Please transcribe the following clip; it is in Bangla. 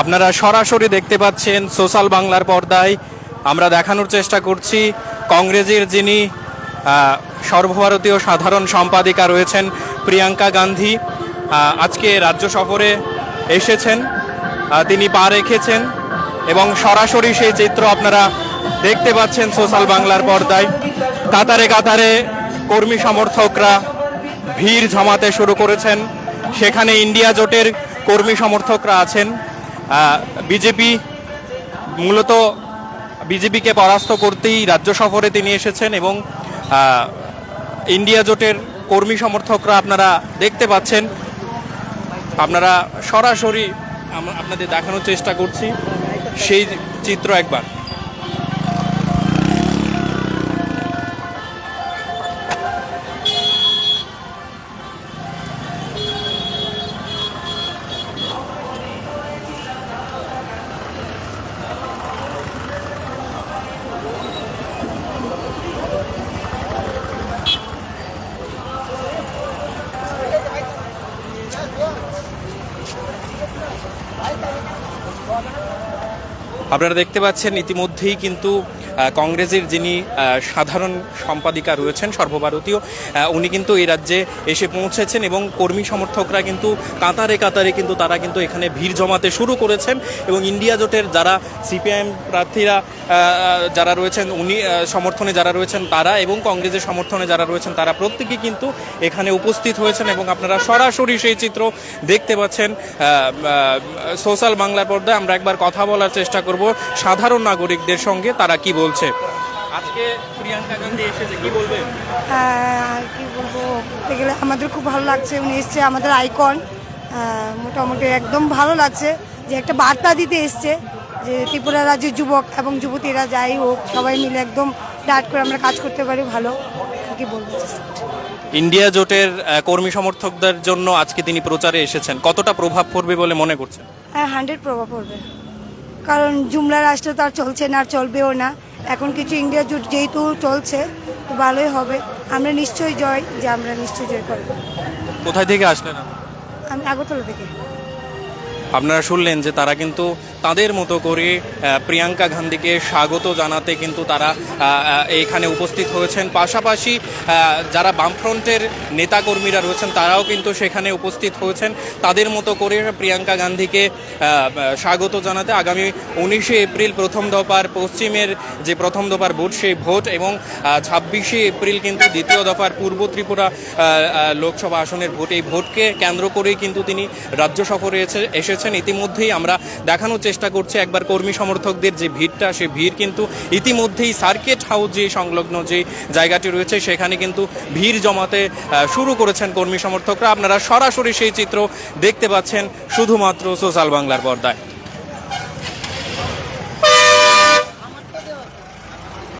আপনারা সরাসরি দেখতে পাচ্ছেন সোশ্যাল বাংলার পর্দায়। আমরা দেখানোর চেষ্টা করছি, কংগ্রেসের যিনি সর্বভারতীয় সাধারণ সম্পাদিকা রয়েছেন, প্রিয়াঙ্কা গান্ধী আজকে রাজ্য সফরে এসেছেন তিনি পা রেখেছেন এবং সরাসরি সেই চিত্র আপনারা দেখতে পাচ্ছেন সোশ্যাল বাংলার পর্দায়। কাতারে কাতারে কর্মী সমর্থকরা ভিড় জমাতে শুরু করেছেন। সেখানে ইন্ডিয়া জোটের কর্মী সমর্থকরা আছেন। বিজেপি মূলত বিজেপিকে পরাস্ত করতেই রাজ্য সফরে তিনি এসেছেন এবং ইন্ডিয়া জোটের কর্মী সমর্থকরা আপনারা দেখতে পাচ্ছেন। আপনারা সরাসরি আপনাদের দেখানোর চেষ্টা করছি। সেই চিত্র একবার। আপনারা দেখতে পাচ্ছেন ইতিমধ্যেই কিন্তু কংগ্রেসের যিনি সাধারণ সম্পাদিকা রয়েছেন সর্বভারতীয় উনি কিন্তু এই রাজ্যে এসে পৌঁছেছেন এবং কর্মী সমর্থকরা কিন্তু কাতারে কাতারে কিন্তু তারা কিন্তু এখানে ভিড় জমাতে শুরু করেছেন এবং ইন্ডিয়া জোটের যারা সিপিআইএম প্রার্থীরা যারা রয়েছেন, উনি সমর্থনে যারা রয়েছেন তারা এবং কংগ্রেসের সমর্থনে যারা রয়েছেন তারা প্রত্যেকেই কিন্তু এখানে উপস্থিত হয়েছেন এবং আপনারা সরাসরি সেই চিত্র দেখতে পাচ্ছেন। সোশ্যাল বাংলা পর্দায় আমরা একবার কথা বলার চেষ্টা করব। সাধারণ নাগরিকদের সঙ্গে তারা কি বলছে? আজকে প্রিয়াঙ্কা গান্ধী এসেছে কি বলবে? হ্যাঁ, আর কি বলব? বলতে গেলে আমাদের খুব ভালো লাগছে উনি এসছে আমাদের আইকন। মোটামুটি একদম ভালো লাগছে যে একটা বার্তা দিতে এসছে যে ত্রিপুরা রাজ্যের যুবক এবং যুবতীরা যাই হোক সবাই মিলে একদম ডাট করে আমরা কাজ করতে পারি ভালো। কি বলব? ইন্ডিয়া জোটের কর্মী সমর্থকদের জন্য আজকে তিনি প্রচারে এসেছেন। কতটা প্রভাব পড়বে বলে মনে করছেন? হ্যাঁ হান্ড্রেড প্রভাব পড়বে। কারণ জুমলা রাষ্ট্র তো আর চলছে না আর চলবেও না। এখন কিছু ইন্ডিয়া জুট যেহেতু চলছে তো ভালোই হবে। আমরা নিশ্চয়ই জয় যে আমরা নিশ্চয়ই জয় করব। কোথায় থেকে আসলেন না আমি আগরতলা থেকে। আপনারা শুনলেন যে তারা কিন্তু তাদের মতো করে প্রিয়াঙ্কা গান্ধীকে স্বাগত জানাতে কিন্তু তারা এখানে উপস্থিত হয়েছেন। পাশাপাশি যারা বামফ্রন্টের নেতাকর্মীরা রয়েছেন, তারাও কিন্তু সেখানে উপস্থিত হয়েছেন। তাদের মতো করে প্রিয়াঙ্কা গান্ধীকে স্বাগত জানাতে আগামী উনিশে এপ্রিল প্রথম দফার পশ্চিমের যে প্রথম দফার ভোট, সেই ভোট এবং ছাব্বিশে এপ্রিল কিন্তু দ্বিতীয় দফার পূর্ব ত্রিপুরা লোকসভা আসনের ভোট। এই ভোটকে কেন্দ্র করেই কিন্তু তিনি রাজ্য সফরে এসে- এসেছেন। ইতিমধ্যেই আমরা দেখানোর চেষ্টা করছি একবার কর্মী সমর্থকদের যে ভিড়টা, সে ভিড় কিন্তু ইতিমধ্যেই সার্কিট হাউস যে সংলগ্ন যে জায়গাটি রয়েছে, সেখানে কিন্তু ভিড় জমাতে শুরু করেছেন কর্মী সমর্থকরা। আপনারা সরাসরি সেই চিত্র দেখতে পাচ্ছেন শুধুমাত্র সোশ্যাল বাংলার পর্দায়।